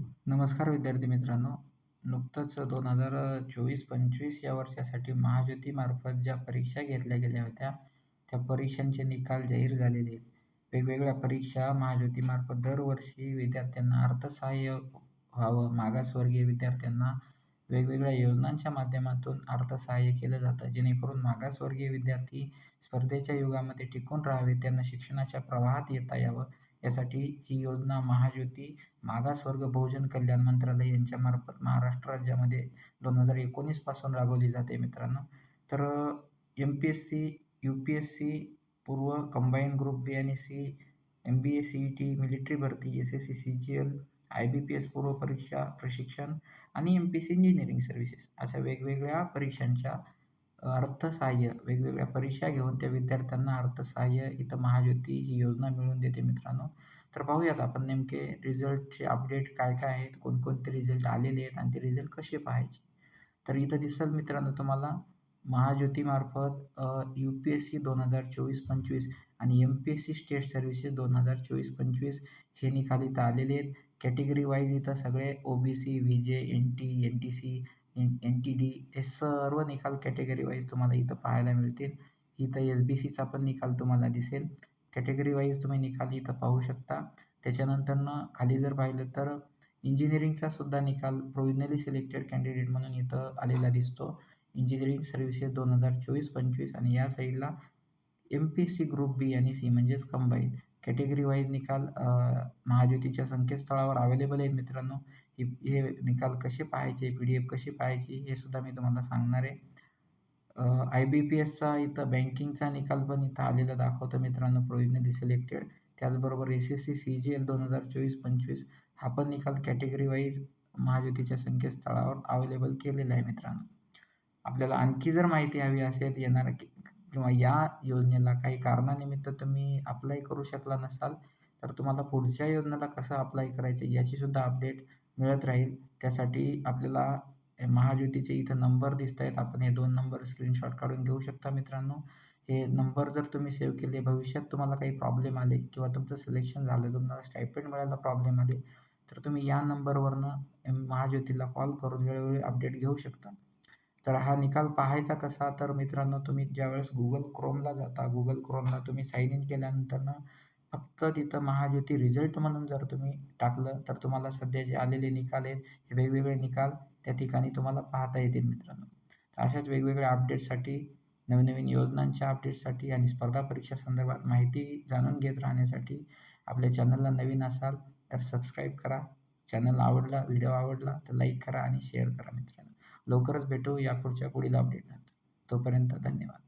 नमस्कार विद्यार्थी मित्रांनो. नुकतंच दोन हजार चोवीस पंचवीस या वर्षासाठी महाज्योतीमार्फत ज्या परीक्षा घेतल्या गेल्या होत्या त्या परीक्षांचे निकाल जाहीर झालेले आहेत. वेगवेगळ्या परीक्षा महाज्योतीमार्फत दरवर्षी विद्यार्थ्यांना अर्थसहाय्य व्हावं मागासवर्गीय विद्यार्थ्यांना वेगवेगळ्या योजनांच्या माध्यमातून अर्थसहाय्य केलं जातं. जेणेकरून मागासवर्गीय विद्यार्थी स्पर्धेच्या युगामध्ये टिकून राहावे त्यांना शिक्षणाच्या प्रवाहात येता यावं यासाठी ही योजना महाज्योती मागासवर्ग बहुजन कल्याण मंत्रालय यांच्यामार्फत महाराष्ट्र राज्यामध्ये दोन हजार एकोणीसपासून राबवली जाते मित्रांनो. तर M P S C U P S C पूर्व कंबाईन ग्रुप बी आणि C M B A C E T military भरती S S C C G L I B P S पूर्व परीक्षा प्रशिक्षण आणि M P C engineering services अशा वेगवेगळ्या परीक्षांच्या अर्थसहाय्य वेगवेगळ्या परीक्षा घेऊन त्या विद्यार्थ्यांना अर्थसहाय्य इथं महाज्योती ही योजना मिळवून देते मित्रांनो. तर पाहूयात आपण नेमके रिझल्टचे अपडेट काय काय आहेत कोणकोणते रिझल्ट आलेले आहेत आणि ते रिझल्ट कसे पाहायचे. तर इथं दिसेल मित्रांनो तुम्हाला महाज्योतीमार्फत यू पी एस सी दोन हजार चोवीस पंचवीस आणि M P S C state services दोन हजार चोवीस पंचवीस हे निकाल इथं आलेले आहेत. कॅटेगरी वाईज इथं सगळे O B C V J N T N T C N N T D हे सर्व निकाल कॅटेगरी वाईज तुम्हाला इथं पाहायला मिळतील. इथं एस बी सीचा पण निकाल तुम्हाला दिसेल. कॅटेगरी वाईज तुम्ही निकाल इथं पाहू शकता. त्याच्यानंतरनं खाली जर पाहिलं तर इंजिनिअरिंगचा सुद्धा निकाल प्रोविजनली सिलेक्टेड कॅन्डिडेट म्हणून इथं आलेला दिसतो. इंजिनिअरिंग सर्व्हिसेस दोन हजार चोवीस पंचवीस आणि या साईडला M P C group B आणि सी म्हणजेच कंबाईन कॅटेगरी वाईज निकाल महाज्योतीच्या संकेतस्थळावर अवेलेबल आहेत मित्रांनो. हे हे निकाल कसे पाहायचे पी डी एफ कशी पाहायची हे सुद्धा मी तुम्हाला सांगणार आहे. आय बी पी एसचा इथं बँकिंगचा निकाल पण इथं आलेला दाखवतो मित्रांनो प्रोविजनली सिलेक्टेड त्याचबरोबर S S C C G L दोन हजार चोवीस पंचवीस हा पण निकाल कॅटेगरी वाईज महाज्योतीच्या संकेतस्थळावर अवेलेबल केलेला आहे मित्रांनो. आपल्याला आणखी जर माहिती हवी असेल येणार किंवा या योजनेला काही कारणानिमित्त तुम्ही अप्लाय करू शकला नसाल तर तुम्हाला पुढच्या योजनेला कसं अप्लाय करायचं याचीसुद्धा अपडेट मिळत राहील. त्यासाठी आपल्याला महाज्योतीचे इथं नंबर दिसत आहेत आपण हे दोन नंबर स्क्रीनशॉट काढून घेऊ शकता मित्रांनो. हे नंबर जर तुम्ही सेव्ह केले भविष्यात तुम्हाला काही प्रॉब्लेम आले किंवा तुमचं सिलेक्शन झालं तुम्हाला स्टायपेंड मिळायला प्रॉब्लेम आले तर तुम्ही या नंबरवरनं महाज्योतीला कॉल करून वेळोवेळी अपडेट घेऊ शकता. तर हा निकाल पाहायचा कसा? तर मित्रांनो तुम्ही ज्यावेळेस गुगल क्रोमला जाता गुगल क्रोमला तुम्ही साईन इन केल्यानंतरनं फक्त तिथं महाज्योती रिझल्ट म्हणून जर तुम्ही टाकलं तर तुम्हाला सध्या जे आलेले निकाल आहेत हे वेगवेगळे निकाल त्या ठिकाणी तुम्हाला पाहता येतील मित्रांनो. अशाच वेगवेगळ्या अपडेटसाठी नवीन नवीन योजनांच्या अपडेटसाठी आणि स्पर्धा परीक्षा संदर्भात माहिती जाणून घेत राहण्यासाठी आपल्या चॅनलला नवीन असाल तर सबस्क्राईब करा. चॅनल आवडला व्हिडिओ आवडला तर लाईक करा आणि शेअर करा मित्रांनो. लवकरच भेटू या पुढच्या पुढील अपडेटनंतर तोपर्यंत धन्यवाद.